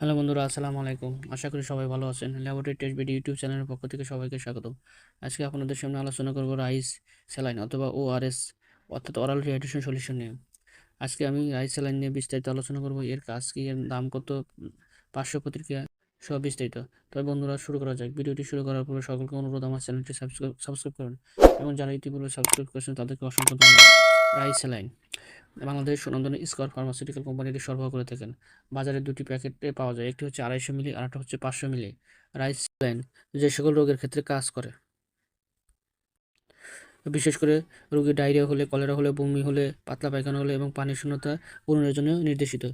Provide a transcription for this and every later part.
Hello বন্ধুরা, আসসালামু আলাইকুম। আশা করি সবাই ভালো আছেন। ল্যাবরেটরি টেস্ট বিডি ইউটিউব চ্যানেলের পক্ষ থেকে সবাইকে স্বাগত আজকে আপনাদের সামনে আলোচনা করব রাইস স্যালাইন অথবা ওআরএস অর্থাৎ অরাল রিহাইড্রেশন সলিউশন নিয়ে। আজকে আমি রাইস স্যালাইন নিয়ে বিস্তারিত আলোচনা করব। এর কাজ কি, এর দাম কত পার্শ্ব প্রতিক্রিয়া সব বিস্তারিত। তবে বন্ধুরা, শুরু করা যাক। ভিডিওটি শুরু করার পরে সকলকে অনুরোধ, আমার চ্যানেলটি সাবস্ক্রাইব সাবস্ক্রাইব করুন এবং যারা ইতিপূর্বে সাবস্ক্রাইব করেছেন তাদেরকে অসংখ্য ধন্যবাদ। Rice saline Bangladesh Sunandan square pharmaceutical কোম্পানিটি সরবরাহ করে থাকেন। বাজারে দুটি প্যাকেটে পাওয়া যায়, একটি হচ্ছে আড়াইশো মিলি আর একটা হচ্ছে পাঁচশো মিলি। রাইস স্যালাইন যে সকল রোগের ক্ষেত্রে কাজ করে। বিশেষ করে রোগী ডায়রিয়া হলে, কলেরা হলে, বমি হলে, পাতলা পায়খানা হলে এবং পানির শূন্যতা পূরণের জন্য নির্দেশিত।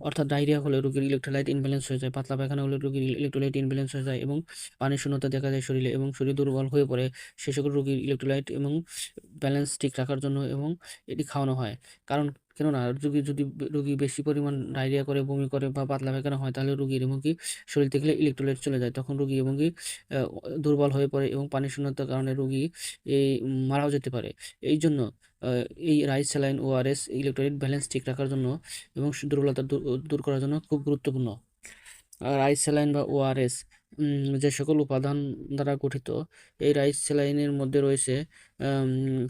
অর্থাৎ ডায়রিয়া হলে রোগীর ইলেকট্রোলাইট ইনব্যালেন্স হয়ে যায়, পাতলা পায়খানা হলে রোগীর ইলেকট্রোলাইট ইনব্যালেন্স হয়ে যায় এবং পানির শূন্যতা দেখা যায় শরীরে এবং শরীর দুর্বল হয়ে পড়ে। সে সকল রোগীর ইলেকট্রোলাইট এবং ব্যালেন্স ঠিক রাখার জন্য এবং এটি খাওয়ানো হয়। কারণ কেননা রোগী যদি রোগী বেশি পরিমাণ ডায়রিয়া করে, বমি করে বা পাতলা পায়খানা হয়, তাহলে রোগীর এবং কি শরীর থেকে ইলেকট্রোলাইট চলে যায়। তখন রোগী এবং কি দুর্বল হয়ে পড়ে এবং পানি শূন্যতার কারণে রোগী এই মারাও যেতে পারে। এই জন্য এই rice saline ORS electrolyte balance ঠিক রাখার জন্য এবং দুর্বলতা দূর করার জন্য খুব গুরুত্বপূর্ণ। রাইস স্যালাইন বা ওআরএস যে সকল উপাদান দ্বারা গঠিত, এই রাইস স্যালাইনের মধ্যে রয়েছে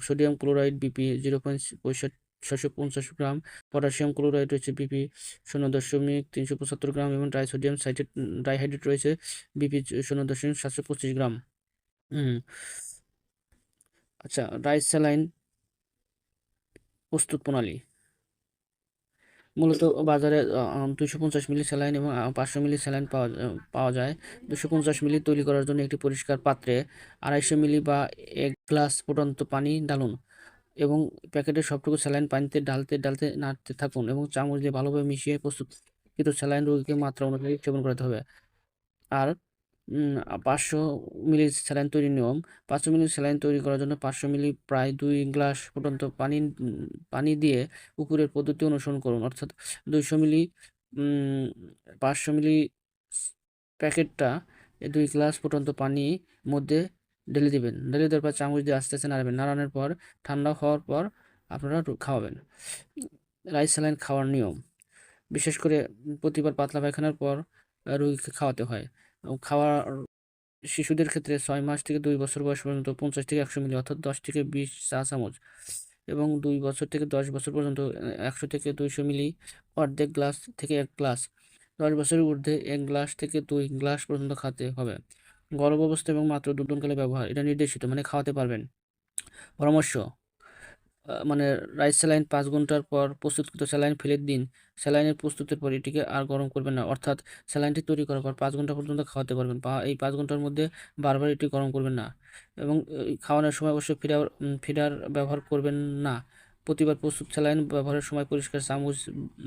sodium chloride BP zero point ছশো পঞ্চাশ গ্রাম, পটাশিয়াম ক্লোরাইড রয়েছে বিপি শূন্য দশমিক তিনশো পঁচাত্তর গ্রাম এবং ট্রাইসোডিয়াম সাইটেড ডাইহাইড্রেট রয়েছে বিপি শূন্য দশমিক সাতশো পঁচিশ গ্রাম। আচ্ছা রাইস স্যালাইন প্রস্তুত প্রণালী। মূলত বাজারে দুশো পঞ্চাশ মিলি স্যালাইন এবং পাঁচশো মিলি স্যালাইন পাওয়া পাওয়া যায়। দুশো পঞ্চাশ মিলি তৈরি করার জন্য একটি পরিষ্কার পাত্রে আড়াইশো মিলি বা এক গ্লাস ফুটন্ত পানি ডালুন এবং প্যাকেটের সবটুকু স্যালাইন পানিতে ডালতে ডালতে নাড়তে থাকুন এবং চামচ দিয়ে ভালোভাবে মিশিয়ে প্রস্তুত কিন্তু স্যালাইন রোগীকে মাত্রা অনুযায়ী সেবন করতে হবে। আর পাঁচশো মিলি স্যালাইন তৈরির নিয়ম। পাঁচশো মিলি স্যালাইন তৈরি করার জন্য পাঁচশো মিলি প্রায় দুই গ্লাস পর্যন্ত পানি পানি দিয়ে উপরের পদ্ধতি অনুসরণ করুন। অর্থাৎ দুইশো মিলি পাঁচশো মিলি প্যাকেটটা দুই গ্লাস পর্যন্ত পানি মধ্যে ঢেলে দিবেন। ঢেলে দেওয়ার পর চামচ দিয়ে আস্তে আস্তে নাড়াবেন। নাড়ানোর পর, ঠান্ডা হওয়ার পর আপনারা খাওয়াবেন। রাইস স্যালাইন খাওয়ার নিয়ম। বিশেষ করে প্রতিবার পাতলা পায়খানার পর রুগীকে খাওয়াতে হয়। খাওয়ার শিশুদের ক্ষেত্রে ছয় মাস থেকে দুই বছর বয়স পর্যন্ত পঞ্চাশ থেকে একশো মিলি অর্থাৎ দশ থেকে বিশ চা চামচ এবং দুই বছর থেকে দশ বছর পর্যন্ত একশো থেকে দুইশো মিলি অর্ধেক গ্লাস থেকে এক গ্লাস। দশ বছরের ঊর্ধ্বে এক গ্লাস থেকে দুই গ্লাস পর্যন্ত খাতে হবে। গর্ভ অবস্থা এবং মাত্র দুর্দনকালে ব্যবহার, এটা নির্দেশিত মানে খাওয়াতে পারবেন। পরামর্শ মানে রাইস স্যালাইন পাঁচ ঘণ্টার পর প্রস্তুতকৃত স্যালাইন ফেলে দিন। স্যালাইনের প্রস্তুতের পর এটিকে আর গরম করবেন না। অর্থাৎ স্যালাইনটি তৈরি করার পর পাঁচ ঘণ্টা পর্যন্ত খাওয়াতে পারবেন। বা এই পাঁচ ঘণ্টার মধ্যে বারবার এটি গরম করবেন না। এবং খাওয়ানোর সময় অবশ্যই ফিডার ফিডার ব্যবহার করবেন না। প্রতিবার প্রস্তুত স্যালাইন ব্যবহারের সময় পরিষ্কার চামচ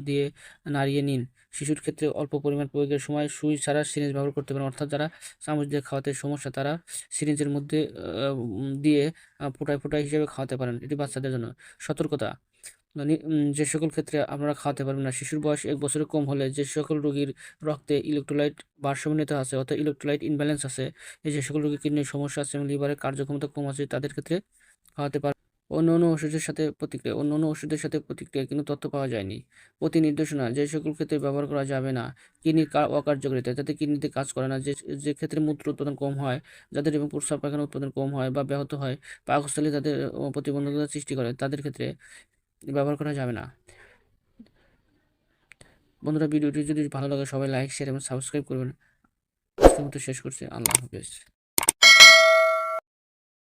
দিয়ে নাড়িয়ে নিন। শিশুর ক্ষেত্রে অল্প পরিমাণ প্রয়োগের সময় সুই ছাড়া সিরিঞ্জ ব্যবহার করতে পারেন। অর্থাৎ যারা চামচ দিয়ে খাওয়াতে সমস্যা, তারা সিরিঞ্জের মধ্যে দিয়ে ফোটায় ফোটায় হিসেবে খাওয়াতে পারেন। এটি বাচ্চাদের জন্য সতর্কতা। যে সকল ক্ষেত্রে আপনারা খাওয়াতে পারবেন না, শিশুর বয়স এক বছরের কম হলে যে সকল রোগীর রক্তে ইলেকট্রোলাইট ভারসাম্যতা আছে, অর্থাৎ ইলেকট্রোলাইট ইনব্যালেন্স আছে যে সকল রোগীর কিডনির সমস্যা আছে এবং লিভারের কার্যক্ষমতা কম আছে, তাদের ক্ষেত্রে খাওয়াতে পারে অন্য অন্য ওষুধের সাথে প্রতিক্রিয়া অন্য অন্য ওষুধের সাথে প্রতিক্রিয়া কিন্তু তথ্য পাওয়া যায়নি। প্রতি নির্দেশনা যে সকল ক্ষেত্রে ব্যবহার করা যাবে না, কিডনির অকার্যকারিতা, যাতে কিডনিতে কাজ করে না, যে যে ক্ষেত্রে মূত্র উৎপাদন কম হয়, যাদের এবং প্রস্রাব পায়খানা উৎপাদন কম হয় বা ব্যাহত হয়, পাকস্থলী তাদের প্রতিবন্ধকতা সৃষ্টি করে, তাদের ক্ষেত্রে ব্যবহার করা যাবে না। বন্ধুরা, ভিডিওটি যদি ভালো লাগে, সবাই লাইক শেয়ার এবং সাবস্ক্রাইব করবেন। শেষ করছি। আল্লাহ হাফেজ।